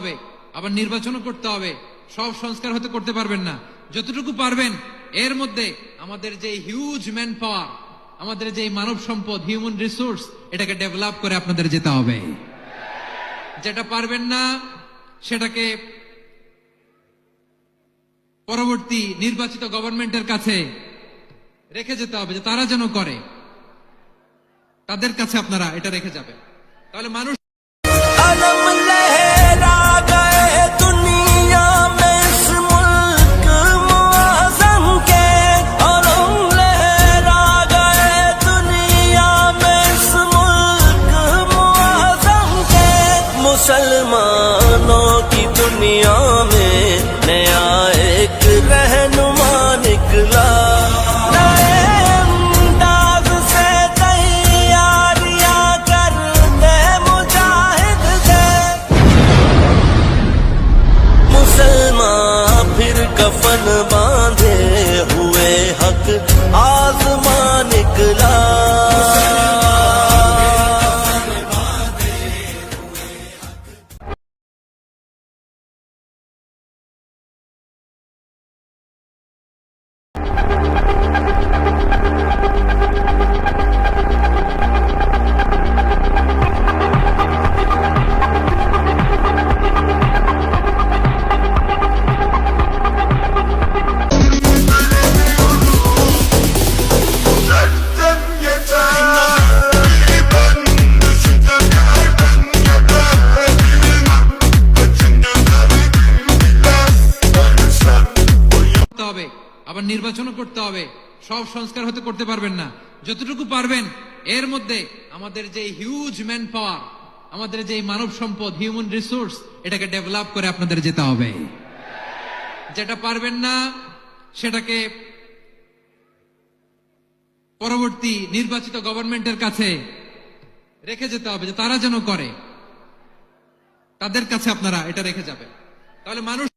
হবে। আবার নির্বাচনও করতে হবে। সব সংস্কার হতে করতে পারবেন না। যতটুকু পারবেন, এর মধ্যে আমাদের যে হিউজ ম্যান পাওয়ার আমাদের যে মানব সম্পদ হিউম্যান রিসোর্স এটাকে ডেভেলপ করে আপনাদের যেতে হবে। যেটা পারবেন না, সেটাকে পরবর্তী নির্বাচিত গভর্নমেন্টের কাছে রেখে যেতে হবে যে তারা যেন করে। তাদের কাছে আপনারা এটা রেখে যাবেন। তাহলে মানুষ मुसलमानों की दुनिया আবার নির্বাচনও করতে হবে। সব সংস্কার হতে করতে পারবেন না। যতটুকু পারবেন, এর মধ্যে আমাদের যে হিউজ ম্যান পাওয়ার আমাদের যে মানব সম্পদ হিউম্যান রিসোর্স এটাকে ডেভেলপ করে আপনাদের যেতে হবে। যেটা পারবেন না, সেটাকে পরবর্তী নির্বাচিত গভর্নমেন্টের কাছে রেখে যেতে হবে যে তারা যেন করে। তাদের কাছে আপনারা এটা রেখে যাবেন। তাহলে মানুষ